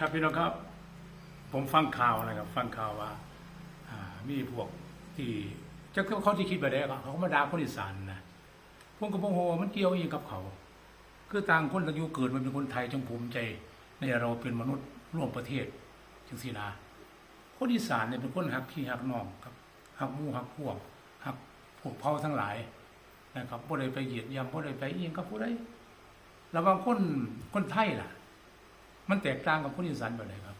ครับพี่น้องครับ ผมฟังข่าวนะครับ ฟังข่าวว่ามีพวกที่จะเขาที่คิดไปได้เขาก็มาด่าคนอีสานนะผมก็บอกโหมันเกี่ยวอหยังกับเขา คือต่างคนต่างอยู่เกิดมาเป็นคนไทยจงภูมิใจ ในเราเป็นมนุษย์ร่วมประเทศจังสีนาคนอีสานเนี่ยเป็นคนหักพี่หักน้องครับหักมู่หักพวกหักพวกเผ่าทั้งหลายนะครับผู้ใดไปเหยียดยำผู้ใดไปเอียงกับผู้ใดระวังคนคนไทยล่ะ มันแตกต่างกับคนอีสานแบบไหนครับ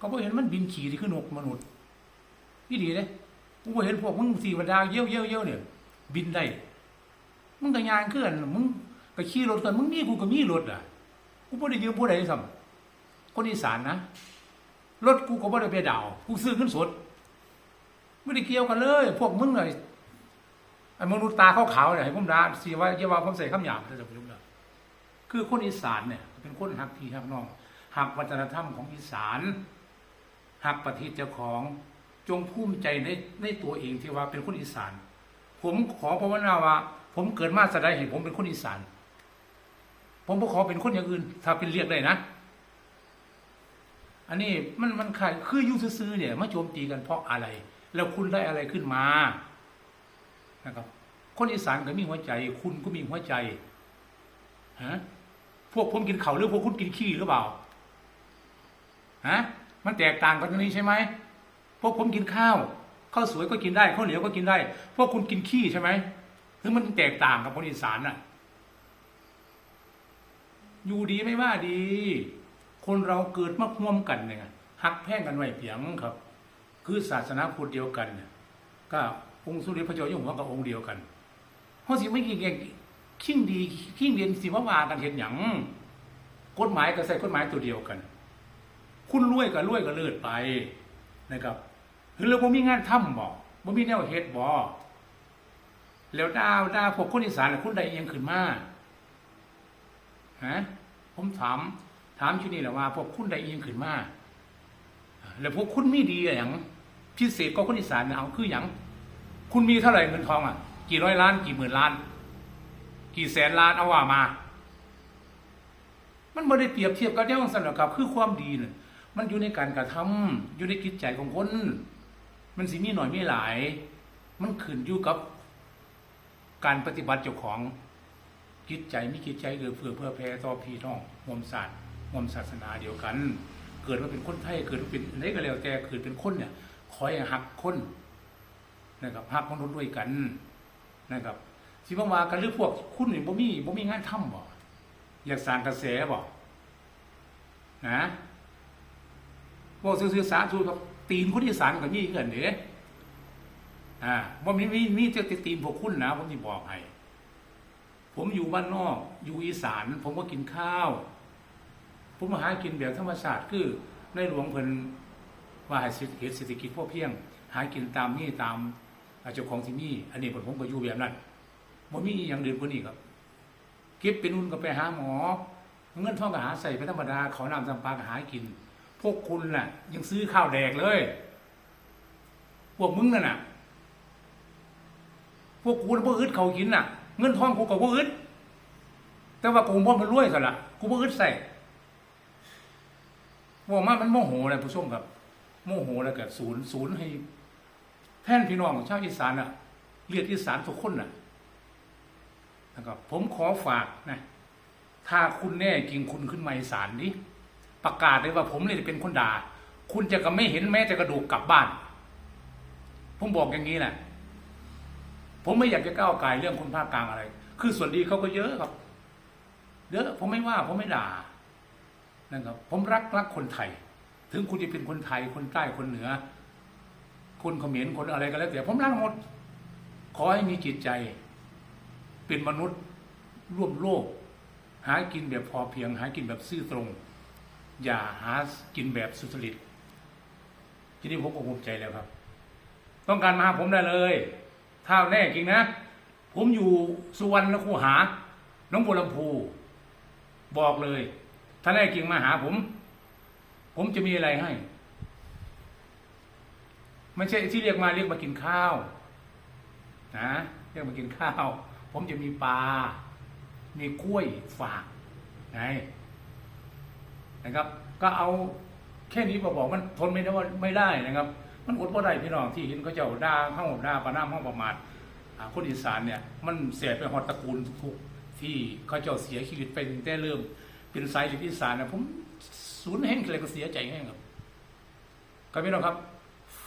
ก็บ่เห็นมันบินขี่ที่ขึ้นนกมนุษย์นี่ดีเลยกูบ่เห็นพวกมึงสี่บรรดาเยี่ยวเยี่ยวเยี่ยวเนี่ย บินได้มึงก็ยางเคลื่อนมึงก็ขี่รถกันมึงมีกูก็มีรถอะกูบ่ได้ยืมผู้ใดซ้ำคนอีสานนะรถกูก็บ่ได้ไปดาวกูซื้อเงินสดไม่ได้เกี่ยวกันเลย พวกมึงไอ้ไอ้มนุษย์ตาขาวๆเนี่ยให้ผมด่าสิว่าอย่าว่าผมใส่คำหยาบถ้าจะพูดนะคือคนอีสานเนี่ย เป็นคนหักพี่หักน้องหักวัฒนธรรมของอีสานหักประเทศเจ้าของจงภูมิใจในในตัวเองที่ว่าเป็นคนอีสาน ผมขอภาวนาว่า ผมเกิดมาสะได้เห็นผมเป็นคนอีสาน ผมขอเป็นคนอย่างอื่น ถ้าเป็นเรียกได้นะ อันนี้มันมันขายคือยู่ซื่อเนี่ยมาโจมตีกันเพราะอะไร แล้วคุณได้อะไรขึ้นมานะครับคนอีสานก็มีหัวใจ คุณก็มีหัวใจฮะ พวกผมกินเขาหรือพวกคุณกินขี้หรือเปล่าฮะมันแตกต่างกันตรงนี้ใช่ไหมพวกผมกินข้าวข้าวสวยก็กินได้ข้าวเหนียวก็กินได้ พวกคุณกินขี้ใช่ไหมคือมันแตกต่างกับคนอีสานน่ะ อยู่ดีไม่ว่าดี คนเราเกิดมาร่วมกันเนี่ยหักแพ่งกันไว้เพียงครับ คือศาสนาพุทธเดียวกันเนี่ยก็องค์สุริยพระเจ้าอยู่หัวกับองค์เดียวกันเพราะสิไม่กี่เก่ง ขิงดีขิงเรียนสิว่าว่ากันเห็นอย่างกฎหมายก็ใส่กฎหมายตัวเดียวกัน คุณรวยก็รวยก็เลิศไปนะครับหรือเราบ่มีงานทำบ่บ่มีแนวเฮ็ดบ่แล้วดาวดาวพวกคนอีสานคุณได้อิหยังขึ้นมาฮะผมถาม ถามชุดนี้แหละว่า พวกคุณได้อิหยังขึ้นมาแล้วพวกคุณมีดีอย่างพิเศษก็คนอีสานเอาคืออย่างคุณมีเท่าไหร่เงินทองอะ กี่ร้อยล้าน กี่หมื่นล้าน กี่แสนล้านเอาว่ามา มันไม่ได้เปรียบเทียบกันได้สำหรับกับ คือความดีเนี่ยมันอยู่ในการกระทำอยู่ในจิตใจของคน มันสิมีหน่อยมีหลาย มันขึ้นอยู่กับ การปฏิบัติเจ้าของจิตใจมีจิตใจเอื้อเฟื้อเพื่อแผ่ต่อพี่น้องมวมศาสตร์มวมศาสนาเดียวกัน เกิดมาเป็นคนไทยเกิดมาเป็นอะไรก็แล้วแต่เกิดเป็นคนเนี่ยคอยหักคนนะครับหักมนุษย์ด้วยกันนะครับ สิบ่าว่ากันหรือพวกคุณนี่บ่มีบ่มีงานทำบ่อยากสร้างกระแสบ่นะพวกซื่อสาธุกับตีนคนอีสานก็มีเกินเด้อ่าบ่มีมีมีแต่ตีนพวกคุณนะผมสิบอกให้ผมอยู่บ้านนอก อยู่อีสาน ผมก็กินข้าว ผมมาหากินแบบธรรมชาติคือในหลวงเพิ่นว่าให้เหตุเศรษฐกิจพอเพียง หากินตามนี่ตามเจ้าของที่นี่อันนี้ผมก็อยู่แบบนั้น บ่มีอย่างอื่นกว่านี้ครับเก็บเป็นอุ่นก็ไปหาหมอ เงินทองก็หาใส่เป็นธรรมดาเขานำจำปาก็หากิน พวกคุณน่ะ ยังซื้อข้าวแดกเลย พวกมึงนั่นน่ะ พวกกูน่ะบ่อึดเขากินน่ะ เงินทองกูก็บ่อึดแต่ว่ากูบ่มันรวยซะละกูบ่อึดใส่ว่ามามันโมโหอะไรผู้ชมครับ โมโหแล้วก็ศูนย์ศูนย์ให้แท่นพี่น้องชาวอีสานอะเรียกอีสานทุกคนน่ะ นะครับผมขอฝากนะถ้าคุณแน่จริงคุณขึ้นมาอีสานนี้ประกาศเลยว่าผมเลยจะเป็นคนด่า คุณจะก็ไม่เห็นแม้จะกระดูกกลับบ้าน ผมบอกอย่างนี้แหละผมไม่อยากจะก้าวไกลเรื่องคนภาคกลางอะไร คือส่วนดีเขาก็เยอะครับ เยอะผมไม่ว่าผมไม่ด่านะครับ ผมรักรักคนไทย ถึงคุณจะเป็นคนไทยคนใต้คนเหนือ คนเขมรคนอะไรก็แล้วแต่ผมรักหมด ขอให้มีจิตใจ เป็นมนุษย์ร่วมโลก หากินแบบพอเพียง หากินแบบซื่อตรง อย่าหากินแบบสุจริตทีนี้ผมก็ภูมิใจแล้วครับ ต้องการมาหาผมได้เลย ถ้าแน่จริงนะ ผมอยู่สุวรรณคูหา น้องบัวลำพู บอกเลย ถ้าแน่จริงมาหาผม ผมจะมีอะไรให้ไม่ใช่ที่เรียกมาเรียกมากินข้าวนะเรียกมากินข้าว ผมจะมีปลา มีกล้วยฝากไงนะครับ ก็เอาแค่นี้บอบอกมันทนไม่ได้ว่าไม่ได้นะครับ มันอดบ่ได้พี่น้องที่เห็นเขาเจ้าด่าเข้าด่าประนามเข้าประมาทคนอีสานเนี่ย มันเสียไปหอดตระกูลทุกที่เขาเจ้าเสียชีวิตไปตั้งแต่เริ่ม เป็นสายลือดอีสานนะผมสูญแห่งเลยก็เสียใจแห้งครับก็พี่น้องครับ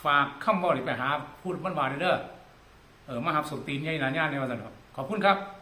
ฝากคำบอกไปหาพูดมันว่าเด้อเออมาหับสตีนใหญ่หนาญาในวันนั้นครับ ขอบคุณครับ